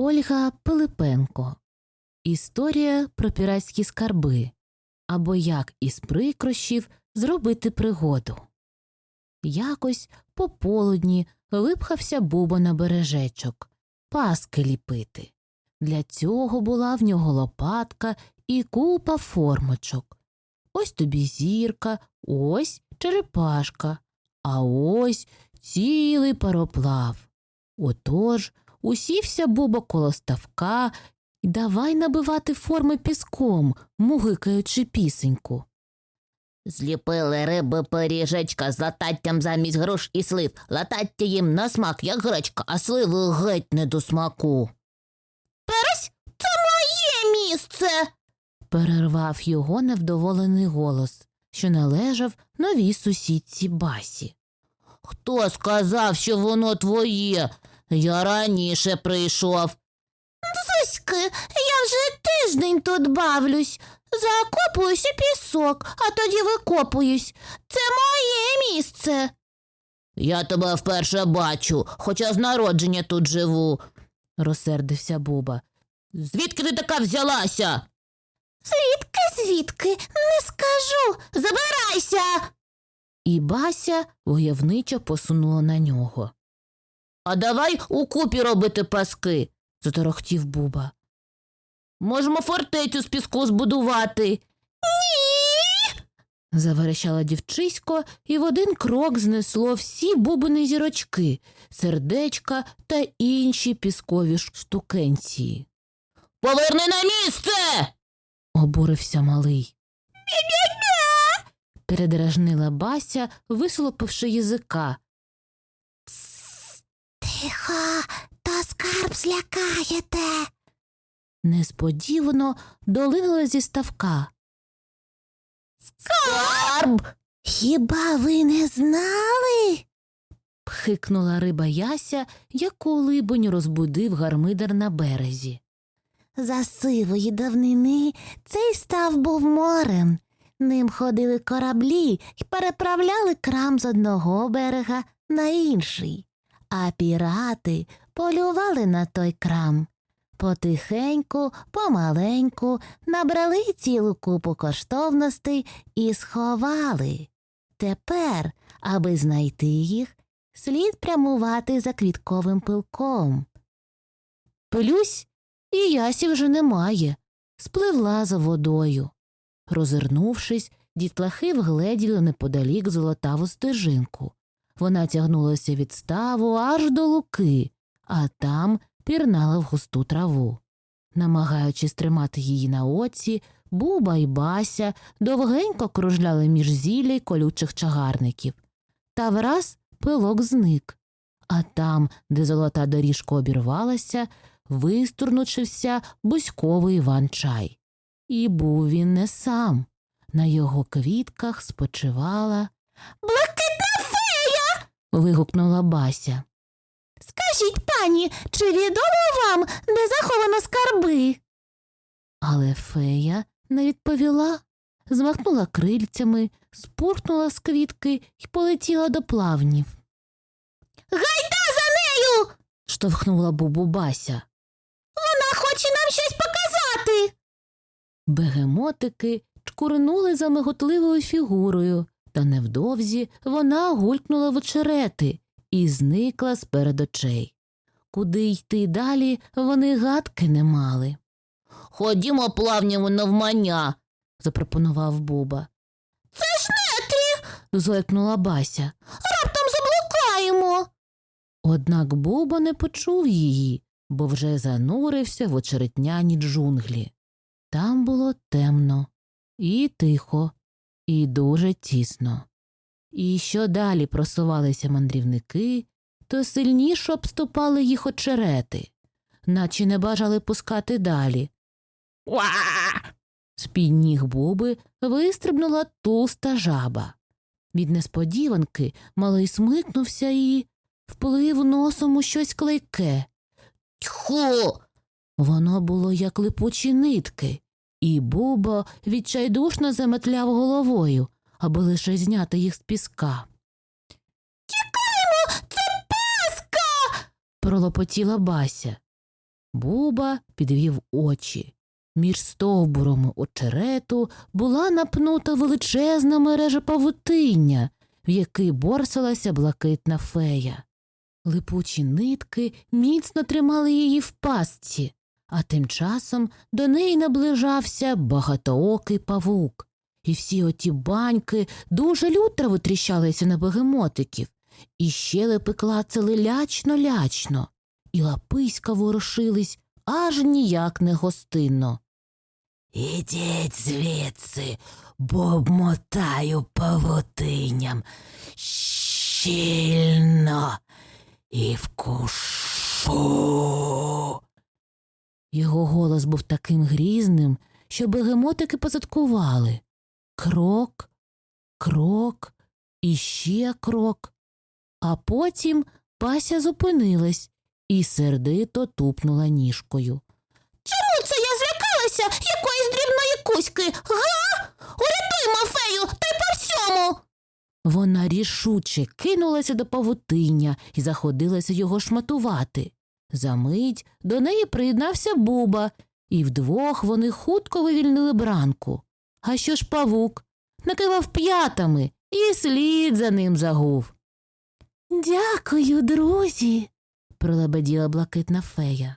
Ольга Пилипенко. Історія про піратські скарби або як із прикрощів зробити пригоду. Якось по полудні випхався Буба на бережечок, паски ліпити. Для цього була в нього лопатка і купа формочок. Ось тобі зірка, ось черепашка, а ось цілий пароплав. Отож усівся Буба коло ставка і давай набивати форми піском, мугикаючи пісеньку. Зліпили риби пиріжечка з лататтям замість груш і слив. Латаття їм на смак, як гречка, а сливи геть не до смаку. Пересь це моє місце. Перервав його невдоволений голос, що належав новій сусідці басі. Хто сказав, що воно твоє? Я раніше прийшов. Зоськи, я вже тиждень тут бавлюсь. Закопуюсь у пісок, а тоді викопуюсь. Це моє місце. Я тебе вперше бачу, хоча з народження тут живу. розсердився Буба. Звідки ти така взялася? Звідки, звідки? Не скажу. Забирайся. І Бася войовничо посунула на нього. А давай у купі робити паски, Заторохтів Буба. Можемо фортецю з піску збудувати. Ні. Заверещала дівчисько, і в один крок знесло всі бубини зірочки, сердечка та інші піскові штукенції. Поверни на місце. Обурився малий. Передражнила Бася, висолопивши язика. Тихо, то скарб злякаєте. Несподівано долинула зі ставка. Скарб. Хіба ви не знали? Пхикнула риба Яся, яку либонь розбудив гармидер на березі. За сивої давнини цей став був морем. Ним ходили кораблі й переправляли крам з одного берега на інший, а пірати полювали на той крам. Потихеньку, помаленьку набрали цілу купу коштовностей і сховали. Тепер, аби знайти їх, слід прямувати за квітковим пилком. Пилюсь, і ясі вже немає. Спливла за водою. Розвернувшись, дітлахи вгледіли неподалік золотаву стежинку. Вона тягнулася від ставу аж до луки, а там пірнала в густу траву. Намагаючись тримати її на оці, Буба і Бася довгенько кружляли між зілля й колючих чагарників. Та враз пилок зник. А там, де золота доріжка обірвалася, вистурнучився бузьковий Іван чай. І був він не сам. На його квітках спочивала. Фея. Вигукнула Бася. Скажіть, пані, чи відомо вам, де заховано скарби? Але фея не відповіла, змахнула крильцями, спурхнула з квітки і полетіла до плавнів. Гайда за нею. Штовхнула бубу Бася. Вона хоче нам щось показати. Бегемотики чкурнули за миготливою фігурою, та невдовзі вона гулькнула в очерети і зникла з перед очей. Куди йти далі, вони гадки не мали. Ходімо плавнями навмання. запропонував Буба. Це ж нетрі. Зойкнула Бася. Раптом заблукаємо. Однак Буба не почув її, бо вже занурився в очеретняні джунглі. Там було темно, і тихо, і дуже тісно. І що далі просувалися мандрівники, то сильніше обступали їх очерети, наче не бажали пускати далі. Уа! З-під ніг Буби вистрибнула туста жаба. Від несподіванки малий смикнувся і вплив носом у щось клейке. Тьху! Воно було як липучі нитки, і Буба відчайдушно заметляв головою, аби лише зняти їх з піска. Тікаємо! Це паска! Пролопотіла Бася. Буба підвів очі. Між стовбурами очерету була напнута величезна мережа павутиння, в який борсалася блакитна фея. Липучі нитки міцно тримали її в пастці, а тим часом до неї наближався багатоокий павук, і всі оті баньки дуже лютро витріщалися на бегемотиків, і щелепи клацали лячно-лячно, і лаписька ворушились аж ніяк не гостинно. Ідіть звідси, бо обмотаю павутинням щільно і вкушу. Його голос був таким грізним, що бегемотики позадкували. Крок, крок, і ще крок. А потім Пася зупинилась і сердито тупнула ніжкою. Чому це я злякалася якоїсь дрібної кузьки? Га? Урятуймо фею, та й по всьому. Вона рішуче кинулася до павутиння і заходилася його шматувати. Замить до неї приєднався Буба, і вдвох вони хутко вивільнили бранку. А що ж павук? Накивав п'ятами і слід за ним загув. Дякую, друзі, пролебеділа блакитна фея.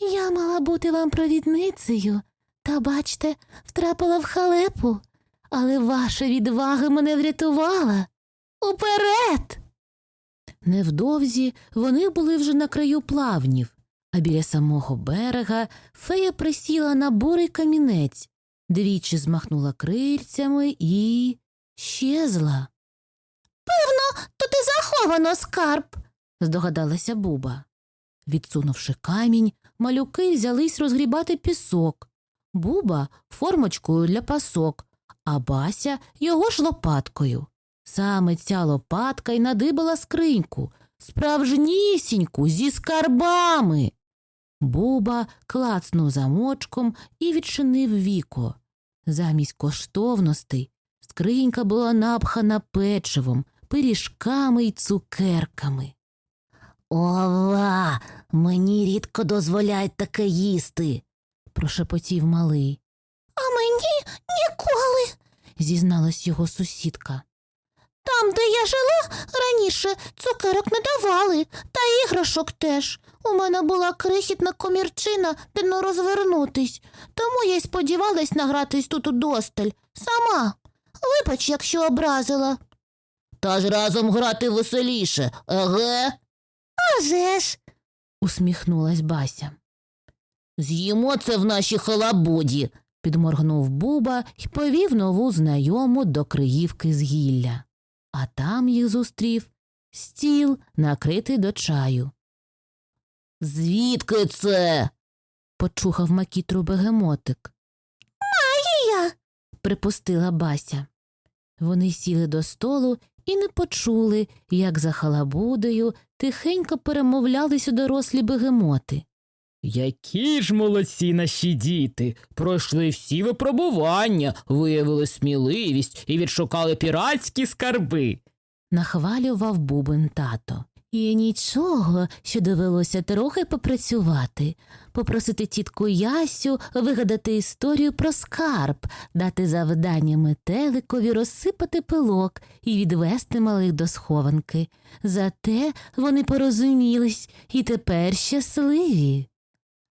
Я мала бути вам провідницею, та, бачте, втрапила в халепу, але ваша відвага мене врятувала. Уперед! Невдовзі вони були вже на краю плавнів, а біля самого берега фея присіла на бурий камінець, двічі змахнула крильцями і щезла. Певно, Тут і заховано скарб. здогадалася Буба. Відсунувши камінь, малюки взялись розгрібати пісок. Буба формочкою для пасок, а Бася його ж лопаткою. Саме ця лопатка й надибала скриньку, справжнісіньку зі скарбами. Буба клацнув замочком і відчинив віко. Замість коштовностей скринька була напхана печивом, пиріжками й цукерками. Ова, мені рідко дозволяють таке їсти, прошепотів малий, А мені ніколи. зізналась його сусідка. Там, де я жила, раніше цукерок не давали, та іграшок теж. У мене була крихітна комірчина, де не розвернутись, тому я й сподівалась награтись тут удосталь. Сама. Вибач, якщо образила. Та ж разом грати веселіше, еге? А же ж. усміхнулась Бася. З'їмо це в нашій халабуді, підморгнув Буба і повів нову знайому до Криївки з гілля. А там їх зустрів стіл, накритий до чаю. Звідки це? почухав макітру бегемотик. І я. припустила Бася. Вони сіли до столу і не почули, як за халабудою тихенько перемовлялися дорослі бегемоти. Які ж молодці наші діти! Пройшли всі випробування, виявили сміливість і відшукали піратські скарби. Нахвалював бубен тато. І нічого, що довелося трохи попрацювати, попросити тітку Ясю вигадати історію про скарб, дати завдання метеликові розсипати пилок і відвести малих до схованки. Зате вони порозумілись і тепер щасливі,